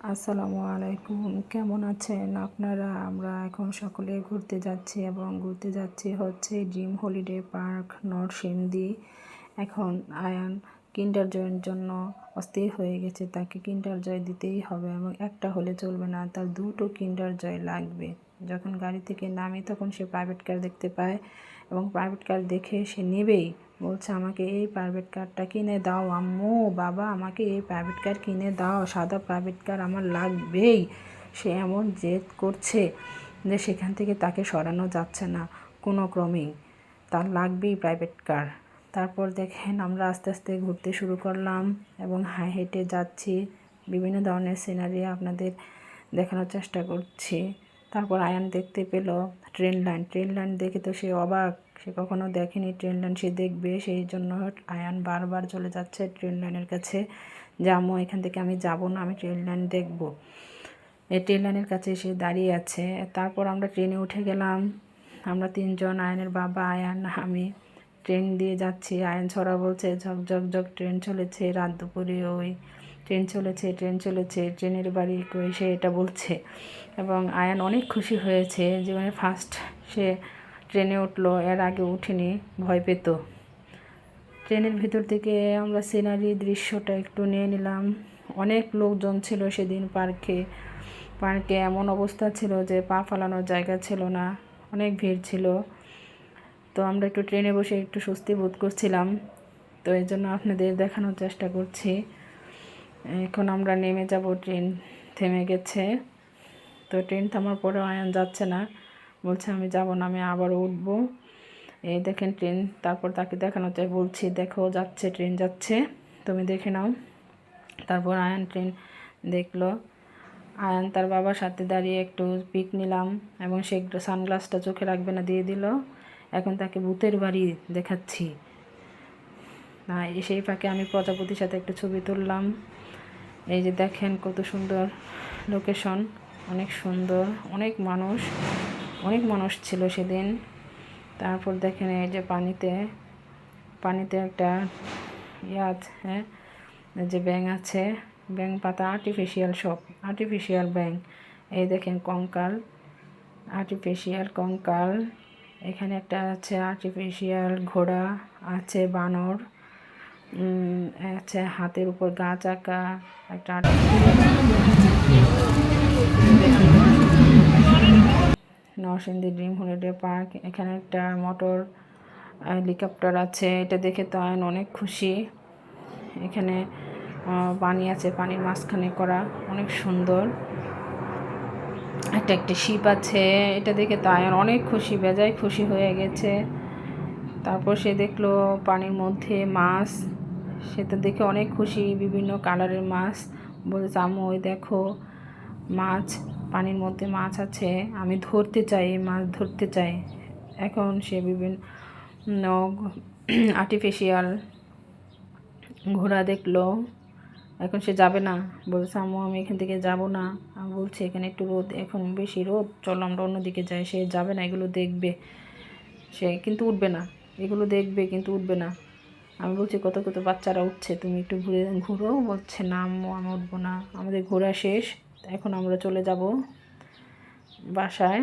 আসসালামু আলাইকুম। কেমন আছেন? আপনারা, আমরা এখন সকলে ঘুরতে যাচ্ছি এবং ঘুরতে যাচ্ছি হচ্ছে ড্রিম হলিডে পার্ক নরসিংদী। এখন আয়ান কিন্ডার জয়ের জন্য অস্থির হয়ে গেছে, তাকে কিন্ডার জয় দিতেই হবে এবং একটা হলে চলবে না, তার দুটো কিন্ডার জয় লাগবে। যখন গাড়ি থেকে নামে তখন সে প্রাইভেট কার দেখতে পায় এবং প্রাইভেট কার দেখে সে নেবেই। বলছে, আমাকে এই প্রাইভেট কারটা কিনে দাও, আম্মু, বাবা, আমাকে এই প্রাইভেট কার কিনে দাও, সাদা প্রাইভেট কার আমার লাগবেই। সে এমন জেদ করছে যে সেখান থেকে তাকে সরানো যাচ্ছে না কোনো ক্রমেই। তার লাগবেই প্রাইভেট কার তারপর দেখেন আমরা আস্তে আস্তে ঘুরতে শুরু করলাম এবং হাই হেঁটে যাচ্ছি। বিভিন্ন ধরনের সিনারি আপনাদের দেখানোর চেষ্টা করছি। তারপর আয়ান দেখতে পেল ট্রেন লাইন। ট্রেন লাইন দেখে তো সে অবাক। সে কখনো দেখেনি ট্রেন লাইন, সে দেখবে। সেই জন্য আয়ান বারবার চলে যাচ্ছে ট্রেন লাইনের কাছে। যে, আম্মু, এখান থেকে আমি যাব না, আমি ট্রেন লাইন দেখব। এই ট্রেন লাইনের কাছে সে দাঁড়িয়ে আছে। তারপর আমরা ট্রেনে উঠে গেলাম। আমরা তিনজন, আয়নের বাবা, আয়ান, আমি ট্রেন দিয়ে যাচ্ছি। আয়ন ছড়া বলছে, ঝকঝক ঝক ঝক ট্রেন চলেছে রাত দুপুরে ওই ট্রেন চলেছে ট্রেন চলেছে, ট্রেনের বাড়ি কই সে এটা বলছে। এবং আয়ান অনেক খুশি হয়েছে জীবনে ফার্স্ট সে ট্রেনে উঠল, এর আগে উঠেনি, ভয় পেত। ট্রেনের ভিতর থেকে আমরা সিনারি দৃশ্যটা একটু নিয়ে নিলাম। অনেক লোকজন ছিল সেদিন পার্কে। পার্কে এমন অবস্থা ছিল যে পা ফালানোর জায়গা ছিল না, অনেক ভিড় ছিল। তো আমরা একটু ট্রেনে বসে একটু স্বস্তি বোধ করছিলাম। তো এই জন্য আপনাদের দেখানোর চেষ্টা করছি। এখন আমরা নেমে যাব, ট্রেন থেমে গেছে। তো ট্রেন থামার পরেও আয়ন যাচ্ছে না। বলছে, আমি যাব না, আমি আবার উঠবো। এই দেখেন ট্রেন, তারপর তাকে দেখানো চাই, বলছি, দেখো, যাচ্ছে, ট্রেন যাচ্ছে। তুমি দেখে নাও। তারপর আয়ান ট্রেন দেখল। আয়ান তার বাবার সাথে দাঁড়িয়ে একটু পিক নিলাম এবং সে সানগ্লাসটা চোখে রাখবে না, দিয়ে দিল। এখন তাকে ভূতের বাড়ি দেখাচ্ছি। সেই ফাঁকে আমি প্রজাপতির সাথে একটু ছবি তুললাম। এই যে দেখেন কত সুন্দর লোকেশন অনেক সুন্দর, অনেক মানুষ অনেক মানুষ ছিল সেদিন। তারপর দেখেন এই যে পানিতে পানিতে একটা ইয়ে আছে হ্যাঁ? যে ব্যাং আছে ব্যাং পাতা আর্টিফিশিয়াল সব আর্টিফিশিয়াল ব্যাং এই দেখেন কঙ্কাল আর্টিফিশিয়াল কঙ্কাল। এখানে একটা আছে আর্টিফিশিয়াল ঘোড়া, আছে বানর। আছে হাতের উপর গাছ আঁকা, একটা নরসিংদী ড্রিম হলিডে পার্ক, এখানে একটা মোটর হেলিকপ্টার আছে, এটা দেখে তো আয়ন অনেক খুশি। এখানে পানি আছে, পানির মাঝখানে করা, অনেক সুন্দর। একটা, একটি শিপ আছে, এটা দেখে তো আয়ন অনেক খুশি, বেজায় খুশি হয়ে গেছে। তারপর সে দেখল পানির মধ্যে মাছ। সেটা দেখে অনেক খুশি। বিভিন্ন কালারের মাছ। বলছে, আম্মু, ওই দেখো, মাছ, পানির মধ্যে মাছ আছে। আমি ধরতে চাই মাছ ধরতে চাই। এখন সে বিভিন্ন আর্টিফিশিয়াল ঘোড়া দেখল। এখন সে যাবে না। বলছে, আম্মু, আমি এখান থেকে যাব না। আমি বলছি, এখানে একটু রোদ। এখন বেশি রোদ। চলো, আমরা অন্যদিকে যাই। সে যাবে না, এগুলো দেখবে। সে কিন্তু উঠবে না। এগুলো দেখবে, কিন্তু উঠবে না। আমি বলছি, কত কত বাচ্চারা উঠছে, তুমি একটু ঘুরে, ঘুরো। বলছে, না আমি উঠবো না। আমাদের ঘোরা শেষ এখন আমরা চলে যাব বাসায়।